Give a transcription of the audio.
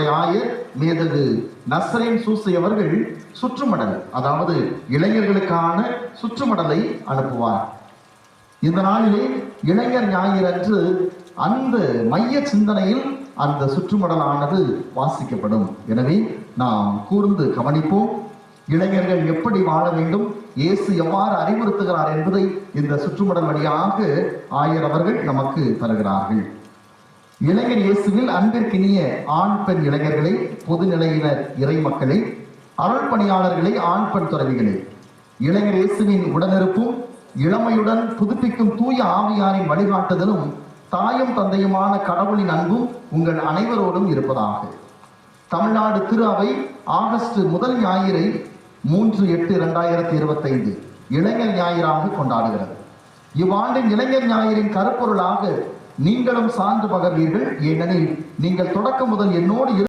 திருச்சபையினுடைய ஆயர் மேதகு நஸ்ரேன் சூசை அவர்கள் சுற்றுமடல் அதாவது இளைஞர்களுக்கான சுற்றுமடலை அனுப்புவார். இந்த நாளிலே இளைஞர் ஞாயிறன்று அந்த மைய சிந்தனையில் அந்த சுற்றுமடலானது வாசிக்கப்படும். எனவே நாம் கூர்ந்து கவனிப்போம் இளைஞர்கள் எப்படி வாழ வேண்டும் இயேசு எவ்வாறு அறிவுறுத்துகிறார் என்பதை இந்த சுற்றுமடல் வழியாக ஆயர் அவர்கள் நமக்கு தருகிறார்கள். இளைஞர் இயேசுவில் அன்பிற்கினிய ஆண் பெண் இளைஞர்களை பொதுநிலையினர் இறை மக்களை அருள் பணியாளர்களை ஆண் பெண் துறவிகளை. இளைஞர் இயேசுவின் உடனிருப்பும் இளமையுடன் புதுப்பிக்கும் தூய ஆவியாரின் வழிகாட்டுதலும் தாயும் தந்தையுமான கடவுளின் அன்பும் உங்கள் அனைவரோடும் இருப்பதாக. தமிழ்நாடு திரு அவை ஆகஸ்ட் முதல் ஞாயிறை மூன்று எட்டு இரண்டாயிரத்தி இருபத்தைந்து இளைஞர் ஞாயிறாக கொண்டாடுகிறது. இவ்வாண்டின் இளைஞர் ஞாயிறின் கருப்பொருளாக நீங்களும் சான்று பகர்வீர்கள். ஏனெனில் நீங்கள் தொடக்கம் முதல் என்னோடு